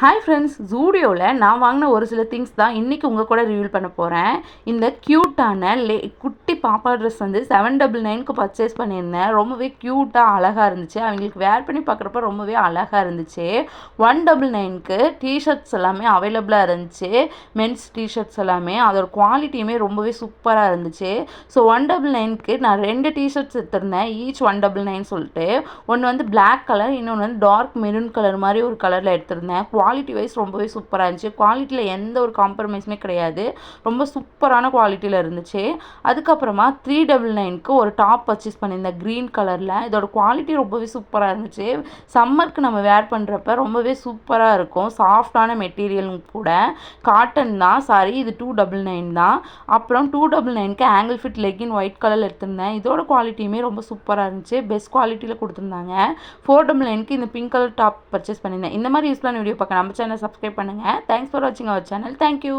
Hi friends ஜூடியோவில் நான் வாங்கின ஒரு சில திங்ஸ் தான் இன்றைக்கி உங்கள் கூட ரிவீல் பண்ண போகிறேன் இந்த க்யூட்டான லே குட் குட்டி பாப்பா ட்ரெஸ் வந்து செவன் டபுள் நைனுக்கு பர்ச்சேஸ் பண்ணியிருந்தேன். ரொம்பவே க்யூட்டாக அழகாக இருந்துச்சு. அவங்களுக்கு வேர் பண்ணி பார்க்குறப்ப ரொம்பவே அழகாக இருந்துச்சு. ஒன் டபுள் நைனுக்கு டிஷர்ட்ஸ் எல்லாமே அவைலபிளாக இருந்துச்சு. மென்ஸ் டிஷர்ட்ஸ் எல்லாமே. அதோட குவாலிட்டியுமே ரொம்பவே சூப்பராக இருந்துச்சு. ஸோ ஒன் டபுள் நைனுக்கு நான் ரெண்டு டிஷர்ட்ஸ் எடுத்திருந்தேன். ஈச் ஒன் டபுள் நைன் சொல்லிட்டு. ஒன்று வந்து பிளாக் கலர் இன்னொன்று வந்து டார்க் மெரூன் கலர் மாதிரி ஒரு கலரில் எடுத்திருந்தேன். குவாலிட்டி வைஸ் ரொம்பவே சூப்பராக இருந்துச்சு. குவாலிட்டியில் எந்த ஒரு காம்ப்ரமைஸுமே கிடையாது. ரொம்ப சூப்பரான குவாலிட்டியில் இருந்துச்சு. அதுக்கப்புறம் அதுக்கப்புறமா த்ரீ டபுள் நைனுக்கு ஒரு டாப் பர்ச்சேஸ் பண்ணியிருந்தேன் க்ரீன் கலரில் இதோட குவாலிட்டி ரொம்பவே சூப்பராக இருந்துச்சு. சம்மருக்கு நம்ம வேர் பண்ணுறப்ப ரொம்பவே சூப்பராக இருக்கும். சாஃப்டான மெட்டீரியலும் கூட. காட்டன் தான் சாரி இது டூ டபுள் நைன் தான். அப்புறம் டூ டபுள் நைனுக்கு ஆங்கிள் ஃபிட் லெக்கின் ஒயிட் கலரில் எடுத்திருந்தேன். இதோட குவாலிட்டியுமே ரொம்ப சூப்பராக இருந்துச்சு. பெஸ்ட் குவாலிட்டியில் கொடுத்துருந்தாங்க. ஃபோர் டபுள் நைனுக்கு இந்த பிங்க் கலர் டாப் பர்ச்சேஸ் பண்ணியிருந்தேன். இந்த மாதிரி யூஸ்ஃபுல்லான வீடியோ பார்க்க நம்ம சேனல் சப்ஸ்கிரைப் பண்ணுங்கள் தேங்க்ஸ் ஃபார் வாட்சிங் அவர் சேனல் தேங்க்யூ